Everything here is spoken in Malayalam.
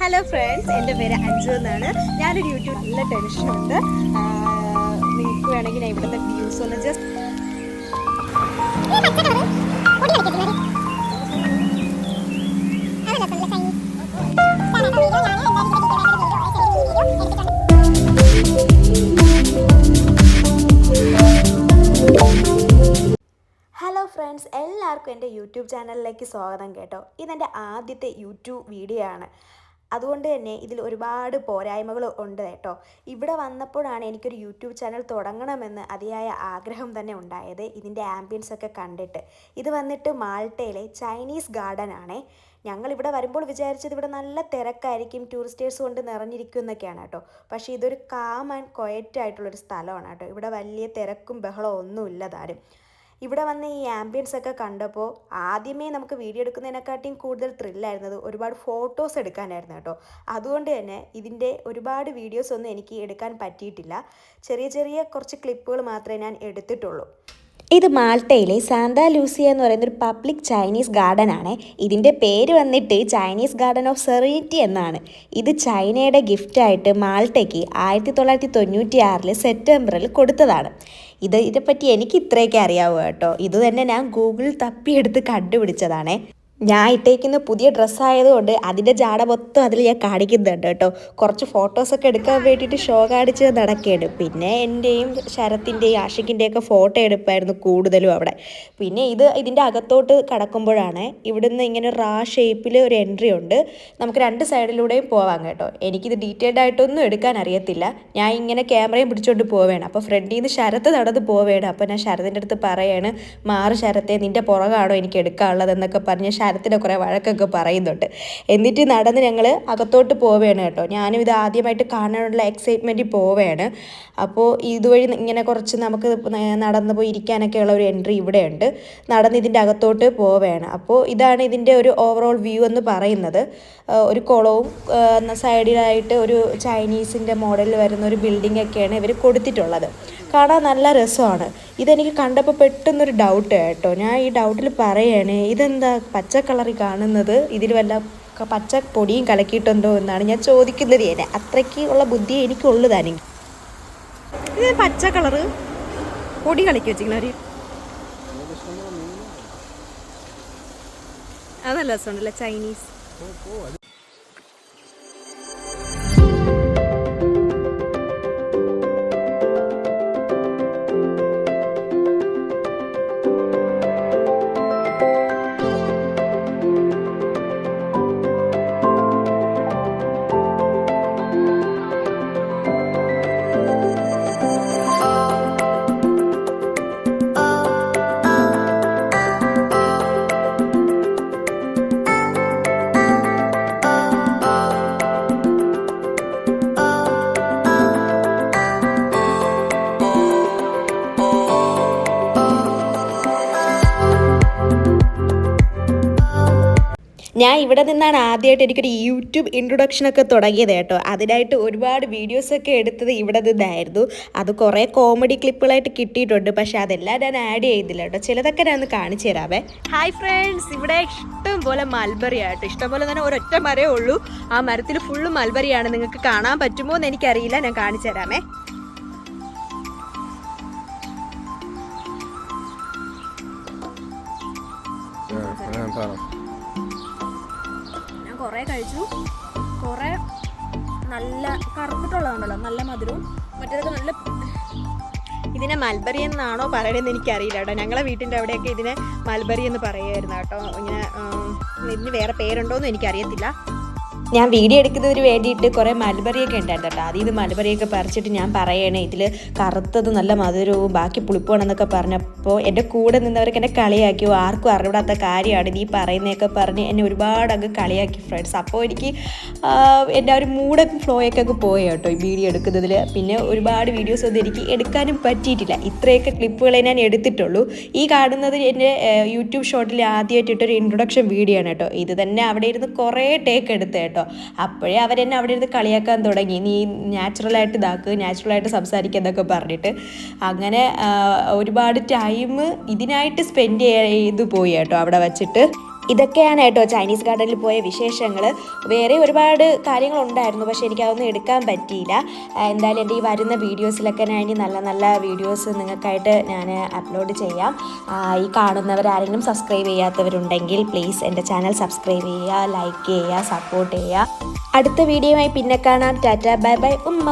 ഹലോ ഫ്രണ്ട്സ് എന്റെ പേര് അഞ്ജു എന്നാണ്. ഞാനൊരു യൂട്യൂബ് നല്ല ടെൻഷനുണ്ട് നിങ്ങൾക്ക് വേണമെങ്കിൽ ഞാൻ ഇവിടുത്തെ വ്യൂസ് ഒന്ന് ജസ്റ്റ് ഹലോ ഫ്രണ്ട്സ് എല്ലാവർക്കും എന്റെ യൂട്യൂബ് ചാനലിലേക്ക് സ്വാഗതം കേട്ടോ. ഇതെന്റെ ആദ്യത്തെ യൂട്യൂബ് വീഡിയോ ആണ്. അതുകൊണ്ട് തന്നെ ഇതിൽ ഒരുപാട് പോരായ്മകൾ ഉണ്ട് കേട്ടോ. ഇവിടെ വന്നപ്പോഴാണ് എനിക്കൊരു യൂട്യൂബ് ചാനൽ തുടങ്ങണമെന്ന് അതിയായ ആഗ്രഹം തന്നെ ഉണ്ടായത് ഇതിന്റെ ആംബിയൻസ് ഒക്കെ കണ്ടിട്ട്. ഇത് വന്നിട്ട് മാൾട്ടയിലെ ചൈനീസ് ഗാർഡൻ ആണേ. ഞങ്ങൾ ഇവിടെ വരുമ്പോൾ വിചാരിച്ചത് ഇവിടെ നല്ല തിരക്കായിരിക്കും ടൂറിസ്റ്റേഴ്സ് കൊണ്ട് നിറഞ്ഞിരിക്കും എന്നൊക്കെയാണ് കേട്ടോ. പക്ഷേ ഇതൊരു കാം ആൻഡ് ക്വയറ്റ് ആയിട്ടുള്ളൊരു സ്ഥലമാണ് കേട്ടോ. ഇവിടെ വലിയ തിരക്കും ബഹളവും ഒന്നുമില്ല താനും. ഇവിടെ വന്ന ഈ ആംബിയൻസ് ഒക്കെ കണ്ടപ്പോൾ ആദ്യമേ നമുക്ക് വീഡിയോ എടുക്കുന്നതിനെക്കാട്ടിയും കൂടുതൽ ത്രില്ലായിരുന്നത് ഒരുപാട് ഫോട്ടോസ് എടുക്കാനായിരുന്നു കേട്ടോ. അതുകൊണ്ട് തന്നെ ഇതിന്റെ ഒരുപാട് വീഡിയോസ് ഒന്നും എനിക്ക് എടുക്കാൻ പറ്റിയിട്ടില്ല. ചെറിയ ചെറിയ കുറച്ച് ക്ലിപ്പുകൾ മാത്രമേ ഞാൻ എടുത്തിട്ടുള്ളൂ. ഇത് മാൾട്ടയിലെ സാന്താ ലൂസിയ എന്ന് പറയുന്ന ഒരു പബ്ലിക് ചൈനീസ് ഗാർഡൻ ആണ് ഇതിന്റെ പേര് വന്നിട്ട് ചൈനീസ് ഗാർഡൻ ഓഫ് സെറീറ്റി എന്നാണ്. ഇത് ചൈനയുടെ ഗിഫ്റ്റായിട്ട് മാൾട്ടയ്ക്ക് ആയിരത്തി തൊള്ളായിരത്തി തൊണ്ണൂറ്റി ആറിൽ സെപ്റ്റംബറിൽ കൊടുത്തതാണ്. ഇത് ഇതിനെപ്പറ്റി എനിക്ക് ഇത്രയൊക്കെ അറിയാവൂ കേട്ടോ. ഇത് തന്നെ ഞാൻ ഗൂഗിളിൽ തപ്പിയെടുത്ത് കണ്ടുപിടിച്ചതാണേ. ഞാൻ ഇട്ടേക്കുന്ന പുതിയ ഡ്രസ്സായതുകൊണ്ട് അതിന്റെ ജാട മൊത്തം അതിൽ ഞാൻ കാണിക്കുന്നുണ്ട് കേട്ടോ. കുറച്ച് ഫോട്ടോസൊക്കെ എടുക്കാൻ വേണ്ടിയിട്ട് ഷോ കാണിച്ച് നടക്കുകയാണ് പിന്നെ എന്റെയും ശരത്തിന്റെയും ആഷിക്കിന്റെയൊക്കെ ഫോട്ടോ എടുപ്പായിരുന്നു കൂടുതലും അവിടെ. പിന്നെ ഇത് ഇതിന്റെ അകത്തോട്ട് കടക്കുമ്പോഴാണ് ഇവിടുന്ന് ഇങ്ങനെ റാ ഷേപ്പിൽ ഒരു എൻട്രി ഉണ്ട്. നമുക്ക് രണ്ട് സൈഡിലൂടെയും പോവാം കേട്ടോ. എനിക്കിത് ഡീറ്റെയിൽഡ് ആയിട്ടൊന്നും എടുക്കാൻ അറിയത്തില്ല. ഞാൻ ഇങ്ങനെ ക്യാമറയും പിടിച്ചുകൊണ്ട് പോവേണം. അപ്പോൾ ഫ്രണ്ടിൽ നിന്ന് ശരത്ത് നടന്ന് പോവേണം. അപ്പോൾ ഞാൻ ശരത്തിന്റെ അടുത്ത് പറയാണ് മാറ് ശരത്തെ നിന്റെ പുറകാണോ എനിക്ക് എടുക്കാനുള്ളതെന്നൊക്കെ പറഞ്ഞ് ശരത്തിന്റെ കുറേ വഴക്കൊക്കെ പറയുന്നുണ്ട്. എന്നിട്ട് നടന്ന് ഞങ്ങൾ അകത്തോട്ട് പോവുകയാണ് കേട്ടോ. ഞാനും ഇത് ആദ്യമായിട്ട് കാണാനുള്ള എക്സൈറ്റ്മെന്റിൽ പോവുകയാണ് അപ്പോൾ ഇതുവഴി ഇങ്ങനെ കുറച്ച് നമുക്ക് നടന്നു പോയി ഇരിക്കാനൊക്കെ ഉള്ള ഒരു എൻട്രി ഇവിടെയുണ്ട്. നടന്ന് ഇതിന്റെ അകത്തോട്ട് പോവുകയാണ് അപ്പോൾ ഇതാണ് ഇതിന്റെ ഒരു ഓവറോൾ വ്യൂ എന്ന് പറയുന്നത്. ഒരു കുളവും സൈഡിലായിട്ട് ഒരു ചൈനീസിന്റെ മോഡലിൽ വരുന്ന ഒരു ബിൽഡിംഗ് ഒക്കെയാണ് ഇവർ കൊടുത്തിട്ടുള്ളത്. കാണാൻ നല്ല രസമാണ്. ഇതെനിക്ക് കണ്ടപ്പോൾ പെട്ടെന്നൊരു ഡൗട്ട് കേട്ടോ ഞാൻ ഈ ഡൗട്ടിൽ പറയണേ ഇതെന്താ പച്ച കളറിൽ കാണുന്നത്? ഇതിൽ വല്ല പച്ച പൊടിയും കലക്കിയിട്ടുണ്ടോ എന്നാണ് ഞാൻ ചോദിക്കുന്നത് തന്നെ. അത്രയ്ക്ക് ഉള്ള ബുദ്ധി എനിക്കുള്ളു തന്നെ ഇത് പച്ച കളറ്? പൊടി കളിക്കി വെച്ചിരിക്കുന്നവർ അതല്ല രസമുണ്ടല്ലേ? ചൈനീസ്. ഞാൻ ഇവിടെ നിന്നാണ് ആദ്യമായിട്ട് എനിക്കൊരു യൂട്യൂബ് ഇൻട്രൊഡക്ഷൻ ഒക്കെ തുടങ്ങിയത് കേട്ടോ. അതിനായിട്ട് ഒരുപാട് വീഡിയോസൊക്കെ എടുത്തത് ഇവിടെ നിന്നായിരുന്നു. അത് കുറേ കോമഡി ക്ലിപ്പുകളായിട്ട് കിട്ടിയിട്ടുണ്ട്. പക്ഷേ അതെല്ലാം ഞാൻ ആഡ് ചെയ്തില്ല കേട്ടോ. ചിലതൊക്കെ ഞാൻ ഒന്ന് കാണിച്ചു തരാവേ. ഹായ് ഫ്രണ്ട്സ് ഇവിടെ ഇഷ്ടം പോലെ മൽബറി ആയിട്ട് ഇഷ്ടം പോലെ തന്നെ ഒരൊറ്റ മരമേ ഉള്ളൂ. ആ മരത്തിൽ ഫുള്ള് മൽബറിയാണ് നിങ്ങൾക്ക് കാണാൻ പറ്റുമോ എന്ന് എനിക്കറിയില്ല. ഞാൻ കാണിച്ചു തരാമേ ഞാൻ കുറേ കഴിച്ചു. കുറേ നല്ല കറുത്തിട്ടുള്ളതുണ്ടല്ലോ നല്ല മധുരവും. മറ്റേതൊക്കെ നല്ല ഇതിനെ മൽബറി എന്നാണോ പറയണതെന്ന് എനിക്കറിയില്ല കേട്ടോ. ഞങ്ങളെ വീട്ടിന്റെ അവിടെയൊക്കെ ഇതിനെ മൽബറി എന്ന് പറയുമായിരുന്നു കേട്ടോ. ഇങ്ങനെ ഇതിന് വേറെ പേരുണ്ടോ എന്ന് എനിക്കറിയത്തില്ല. ഞാൻ വീഡിയോ എടുക്കുന്നതിന് വേണ്ടിയിട്ട് കുറേ മലബറിയൊക്കെ ഉണ്ടായിരുന്നു കേട്ടോ. അതിൽ നിന്ന് മൽബറിയൊക്കെ പറിച്ചിട്ട് ഞാൻ പറയണേ ഇതിൽ കറുത്തത് നല്ല മധുരവും ബാക്കി പുളിപ്പുവാണെന്നൊക്കെ പറഞ്ഞപ്പോൾ എന്റെ കൂടെ നിന്നവർക്ക് എന്നെ കളിയാക്കിയോ ആർക്കും അറിവിടാത്ത കാര്യമാണ് നീ പറയുന്നതൊക്കെ പറഞ്ഞ് എന്നെ ഒരുപാട് അങ്ങ് കളിയാക്കി ഫ്രണ്ട്സ് അപ്പോൾ എനിക്ക് എന്റെ ഒരു മൂഡൊക്കെ ഫ്ലോയൊക്കെ അങ്ങ് പോയി കേട്ടോ ഈ വീഡിയോ എടുക്കുന്നതിൽ പിന്നെ ഒരുപാട് വീഡിയോസ് ഒന്നും എനിക്ക് എടുക്കാനും പറ്റിയിട്ടില്ല. ഇത്രയൊക്കെ ക്ലിപ്പുകളെ ഞാൻ എടുത്തിട്ടുള്ളൂ. ഈ കാണുന്നത് എന്റെ യൂട്യൂബ് ഷോട്ടിൽ ആദ്യമായിട്ടിട്ടൊരു ഇൻട്രൊഡക്ഷൻ വീഡിയോ ആണ് കേട്ടോ. ഇത് തന്നെ അവിടെ ഇരുന്ന് കുറേ ടേക്ക് എടുത്ത് കേട്ടോ. അപ്പോഴേ അവരെന്നെ അവിടെ ഇരുന്ന് കളിയാക്കാൻ തുടങ്ങി. നീ നാച്ചുറലായിട്ട് ഇതാക്കുക നാച്ചുറലായിട്ട് സംസാരിക്കുക എന്നൊക്കെ പറഞ്ഞിട്ട്. അങ്ങനെ ഒരുപാട് ടൈം ഇതിനായിട്ട് സ്പെൻഡ് ചെയ്ത് പോയി കേട്ടോ അവിടെ വച്ചിട്ട്. ഇതൊക്കെയാണ് കേട്ടോ ചൈനീസ് ഗാർഡനിൽ പോയ വിശേഷങ്ങൾ. വേറെ ഒരുപാട് കാര്യങ്ങളുണ്ടായിരുന്നു പക്ഷേ എനിക്കതൊന്നും എടുക്കാൻ പറ്റിയില്ല. എന്തായാലും എന്റെ ഈ വരുന്ന വീഡിയോസിലൊക്കെ ഞാൻ ഇനി നല്ല നല്ല വീഡിയോസ് നിങ്ങൾക്കായിട്ട് ഞാൻ അപ്ലോഡ് ചെയ്യാം. ഈ ഈ കാണുന്നവരാരെങ്കിലും സബ്സ്ക്രൈബ് ചെയ്യാത്തവരുണ്ടെങ്കിൽ പ്ലീസ് എന്റെ ചാനൽ സബ്സ്ക്രൈബ് ചെയ്യുക ലൈക്ക് ചെയ്യുക സപ്പോർട്ട് ചെയ്യുക. അടുത്ത വീഡിയോയുമായി പിന്നെ കാണാം. ടാറ്റ ബൈ ബൈ ഉമ്മ.